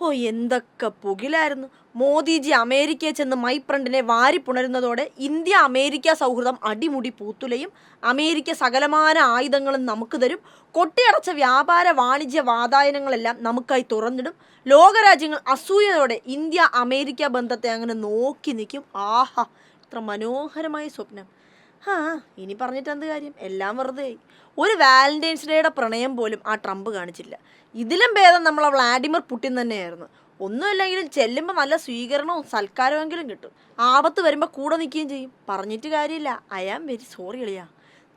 ഓ എന്തൊക്കെ പുകിലായിരുന്നു. മോദിജി അമേരിക്കയെ ചെന്ന് മൈ ഫ്രണ്ടിനെ വാരിപ്പുണരുന്നതോടെ ഇന്ത്യ അമേരിക്ക സൗഹൃദം അടിമുടി പൂത്തുലയും അമേരിക്ക സകലമാന ആയുധങ്ങളും നമുക്ക് തരും കൊട്ടിയടച്ച വ്യാപാര വാണിജ്യ വാതായനങ്ങളെല്ലാം നമുക്കായി തുറന്നിടും. ലോകരാജ്യങ്ങൾ അസൂയയോടെ ഇന്ത്യ അമേരിക്ക ബന്ധത്തെ അങ്ങനെ നോക്കി നിൽക്കും. ആഹാ ഇത്ര മനോഹരമായ സ്വപ്നം. ആ ഇനി പറഞ്ഞിട്ട് എന്ത് കാര്യം? എല്ലാം വെറുതെ ഒരു വാലന്റൈൻസ് ഡേയുടെ പ്രണയം പോലും ആ ട്രംപ് കാണിച്ചില്ല. ഇതിലും ഭേദം നമ്മളെ വ്ളാഡിമിർ പുടിൻ തന്നെയായിരുന്നു. ഒന്നുമില്ലെങ്കിലും ചെല്ലുമ്പോൾ നല്ല സ്വീകരണവും സൽക്കാരമെങ്കിലും കിട്ടും. ആപത്ത് വരുമ്പോൾ കൂടെ നിൽക്കുകയും ചെയ്യും. പറഞ്ഞിട്ട് കാര്യമില്ല. ഐ ആം വെരി സോറി എളിയ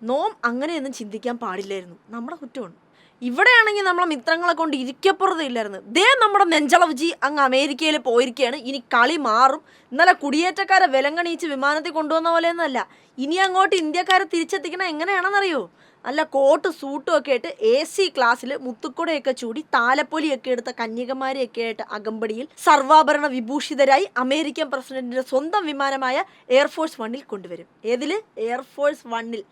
നോം അങ്ങനെയൊന്നും ചിന്തിക്കാൻ പാടില്ലായിരുന്നു. നമ്മുടെ കുറ്റമാണ്. ഇവിടെയാണെങ്കിൽ നമ്മളെ മിത്രങ്ങളെ കൊണ്ട് ഇരിക്കപ്പുറത്തില്ലായിരുന്നു. ദേ നമ്മുടെ നെഞ്ചളവ്ജി അങ്ങ് അമേരിക്കയിൽ പോയിരിക്കുകയാണ്. ഇനി കളി മാറും. ഇന്നലെ കുടിയേറ്റക്കാരെ വിലങ്ങണീച്ച് വിമാനത്തിൽ കൊണ്ടുവന്ന ഒന്നല്ല. ഇനി അങ്ങോട്ട് ഇന്ത്യക്കാരെ തിരിച്ചെത്തിക്കണം എങ്ങനെയാണെന്നറിയോ? നല്ല കോട്ട് സൂട്ടും ഒക്കെ ആയിട്ട് എ സി ക്ലാസ്സിൽ മുത്തുക്കുടയൊക്കെ ചൂടി താലപ്പൊലിയൊക്കെ എടുത്ത കന്യകമാരെയൊക്കെ ആയിട്ട് അകമ്പടിയിൽ സർവാഭരണ വിഭൂഷിതരായി അമേരിക്കൻ പ്രസിഡന്റിന്റെ സ്വന്തം വിമാനമായ എയർഫോഴ്സ് വണ്ണിൽ കൊണ്ടുവരും. ഏതിൽ? എയർഫോഴ്സ് വണ്ണിൽ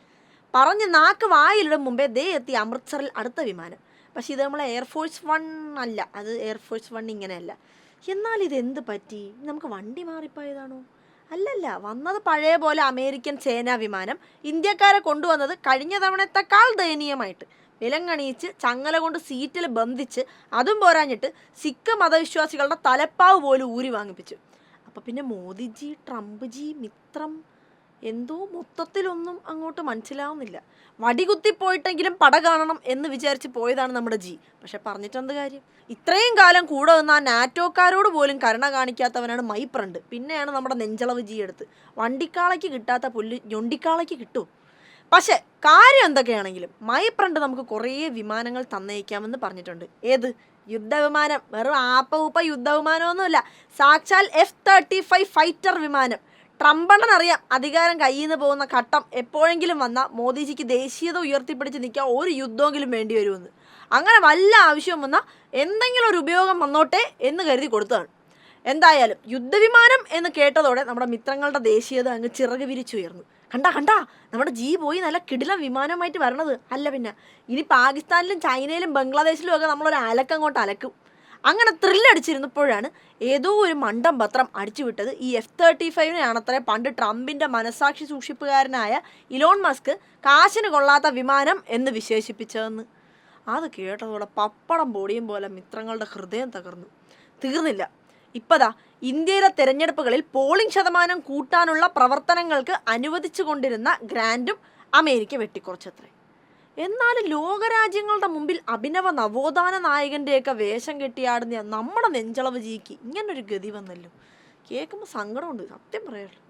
പറഞ്ഞ് നാക്ക് വായിലിടും മുമ്പേ ദേ എത്തി അമൃത്സറിൽ അടുത്ത വിമാനം. പക്ഷെ ഇത് നമ്മളെ എയർഫോഴ്സ് വൺ അല്ല. അത് എയർഫോഴ്സ് വൺ ഇങ്ങനെയല്ല. എന്നാൽ ഇത് എന്ത് പറ്റി? നമുക്ക് വണ്ടി മാറിപ്പോയതാണോ? അല്ലല്ല. വന്നത് പഴയ പോലെ അമേരിക്കൻ സേനാ വിമാനം. ഇന്ത്യക്കാരെ കൊണ്ടുവന്നത് കഴിഞ്ഞ തവണത്തെക്കാൾ ദയനീയമായിട്ട്. വിലങ്ങണിയിച്ച് ചങ്ങല കൊണ്ട് സീറ്റിൽ ബന്ധിച്ച് അതും പോരാഞ്ഞിട്ട് സിഖ് മതവിശ്വാസികളുടെ തലപ്പാവ് പോലും ഊരി വാങ്ങിപ്പിച്ചു അപ്പം പിന്നെ മോദിജി ട്രംപ്ജി മിത്രം എന്തോ മൊത്തത്തിലൊന്നും അങ്ങോട്ട് മനസ്സിലാവുന്നില്ല. വടികുത്തി പോയിട്ടെങ്കിലും പട കാണണം എന്ന് വിചാരിച്ച് പോയതാണ് നമ്മുടെ ജി. പക്ഷെ പറഞ്ഞിട്ടെന്ത് കാര്യം? ഇത്രയും കാലം കൂടെ നിന്ന് ആ നാറ്റോക്കാരോട് പോലും കരുണ കാണിക്കാത്തവനാണ് മൈപ്രണ്ട്. പിന്നെയാണ് നമ്മുടെ നെഞ്ചളവ് ജി എടുത്ത്. വണ്ടിക്കാളയ്ക്ക് കിട്ടാത്ത പുല്ല് ഞൊണ്ടിക്കാളയ്ക്ക് കിട്ടും. പക്ഷെ കാര്യം എന്തൊക്കെയാണെങ്കിലും മൈപ്രണ്ട് നമുക്ക് കുറേ വിമാനങ്ങൾ തന്നയക്കാമെന്ന് പറഞ്ഞിട്ടുണ്ട്. ഏത്? യുദ്ധവിമാനം. വെറും ആപ്പ ഉപ്പ യുദ്ധവിമാനമൊന്നുമില്ല. സാക്ഷാൽ എഫ് തേർട്ടി ഫൈവ് ഫൈറ്റർ വിമാനം. ട്രംപണ്ണൻ അധികാരം കയ്യിൽ നിന്ന് പോകുന്ന ഘട്ടം എപ്പോഴെങ്കിലും വന്നാൽ മോദിജിക്ക് ദേശീയത ഉയർത്തിപ്പിടിച്ച് നിൽക്കാൻ ഒരു യുദ്ധമെങ്കിലും വേണ്ടി വരുമെന്ന്. അങ്ങനെ വല്ല ആവശ്യവും വന്നാൽ എന്തെങ്കിലും ഒരു ഉപയോഗം വന്നോട്ടെ എന്ന് കരുതി കൊടുത്തതാണ്. എന്തായാലും യുദ്ധവിമാനം എന്ന് കേട്ടതോടെ നമ്മുടെ മിത്രങ്ങളുടെ ദേശീയത അങ്ങ് ചിറക് വിരിച്ചുയർന്നു. കണ്ടാ കണ്ടാ നമ്മുടെ ജീ പോയി നല്ല കിടിലം വിമാനമായിട്ട് വരണത്. അല്ല പിന്നെ ഇനി പാകിസ്ഥാനിലും ചൈനയിലും ബംഗ്ലാദേശിലും ഒക്കെ നമ്മളൊരു അലക്കങ്ങോട്ട് അലക്കും. അങ്ങനെ ത്രില്ലടിച്ചിരുന്നപ്പോഴാണ് ഏതോ ഒരു മണ്ടം പത്രം അടിച്ചുവിട്ടത്. ഈ എഫ് തേർട്ടി ഫൈവിനെയാണത്രേ പണ്ട് ട്രംപിന്റെ മനസാക്ഷി സൂക്ഷിപ്പുകാരനായ ഇലോൺ മസ്ക് കാശിന് കൊള്ളാത്ത വിമാനം എന്ന് വിശേഷിപ്പിച്ചതെന്ന്. അത് കേട്ടതോടെ പപ്പടം പൊടിയും പോലെ മിത്രങ്ങളുടെ ഹൃദയം തകർന്നു. തീർന്നില്ല. ഇപ്പതാ ഇന്ത്യയിലെ തെരഞ്ഞെടുപ്പുകളിൽ പോളിംഗ് ശതമാനം കൂട്ടാനുള്ള പ്രവർത്തനങ്ങൾക്ക് അനുവദിച്ചു കൊണ്ടിരുന്ന ഗ്രാൻഡും അമേരിക്ക വെട്ടിക്കുറച്ചത്രേ. എന്നാലും ലോകരാജ്യങ്ങളുടെ മുമ്പിൽ അഭിനവ നവോത്ഥാന നായകന്റെയൊക്കെ വേഷം കെട്ടിയാടുന്ന നമ്മുടെ നെഞ്ചളവ് ജീക്ക് ഇങ്ങനൊരു ഗതി വന്നല്ലോ. കേൾക്കുമ്പോൾ സങ്കടമുണ്ട് സത്യം പറയാമല്ലോ